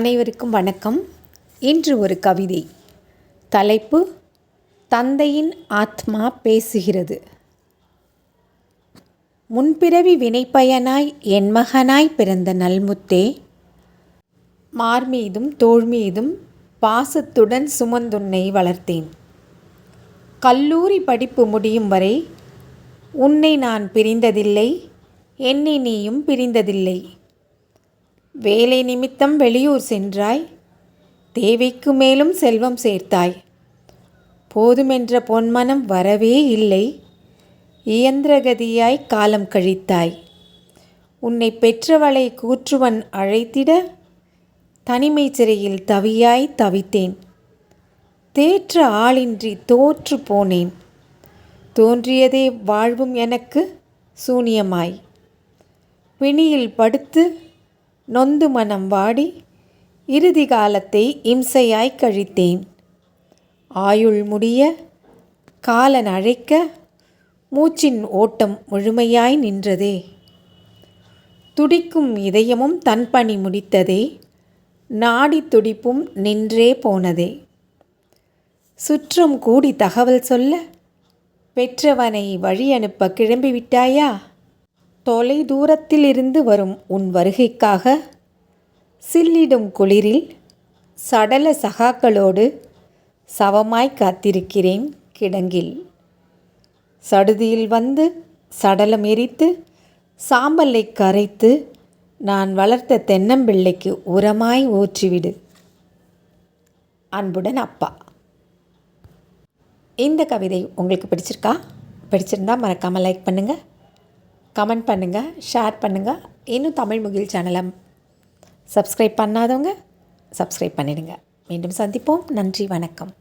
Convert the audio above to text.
அனைவருக்கும் வணக்கம். இன்று ஒரு கவிதை. தலைப்பு தந்தையின் ஆத்மா பேசுகிறது. முன்பிறவி வினைப்பயனாய் என் மகனாய் பிறந்த நல்முத்தே மார்மீதும் தோழ்மீதும் பாசத்துடன் சுமந்துன்னை வளர்த்தேன். கல்லூரி படிப்பு முடியும் வரை உன்னை நான் பிரிந்ததில்லை என்னை நீயும் பிரிந்ததில்லை. வேலை நிமித்தம் வெளியூர் சென்றாய். தேவைக்கு மேலும் செல்வம் சேர்த்தாய். போதுமென்ற பொன்மனம் வரவே இல்லை. இயந்திரகதியாய் காலம் கழித்தாய். உன்னை பெற்றவளை கூற்றுவன் அழைத்திட தனிமை சிறையில் தவியாய் தவித்தேன். தேற்ற ஆளின்றி தோற்று போனேன். தோன்றியதே வாழ்வும் எனக்கு சூனியமாய். பிணியில் படுத்து நொந்து மனம் வாடி இறுதி காலத்தை இம்சையாய் கழித்தேன். ஆயுள் முடிய காலன் அழைக்க மூச்சின் ஓட்டம் முழுமையாய் நின்றதே. துடிக்கும் இதயமும் தன் பணி முடித்ததே நாடி துடிப்பும் நின்றே போனதே. சுற்றம் கூடி தகவல் சொல்ல பெற்றவனை வழி அனுப்ப கிளம்பிவிட்டாயா? தொலை தூரத்திலிருந்து வரும் உன் வருகைக்காக சில்லிடும் குளிரில் சடல சகாக்களோடு சவமாய் காத்திருக்கிறேன் கிடங்கில். சடுதியில் வந்து சடலம் எரித்து சாம்பலை கரைத்து நான் வளர்த்த தென்னம்பிள்ளைக்கு உரமாய் ஊற்றிவிடு. அன்புடன் அப்பா. இந்த கவிதை உங்களுக்கு பிடிச்சிருக்கா? பிடிச்சிருந்தா மறக்காமல் லைக் பண்ணுங்கள் கமெண்ட் பண்ணுங்கள் ஷேர் பண்ணுங்கள் இன்னும் தமிழ் முகில் சேனலை சப்ஸ்கிரைப் பண்ணாதவங்க சப்ஸ்கிரைப் பண்ணிடுங்க. மீண்டும் சந்திப்போம். நன்றி வணக்கம்.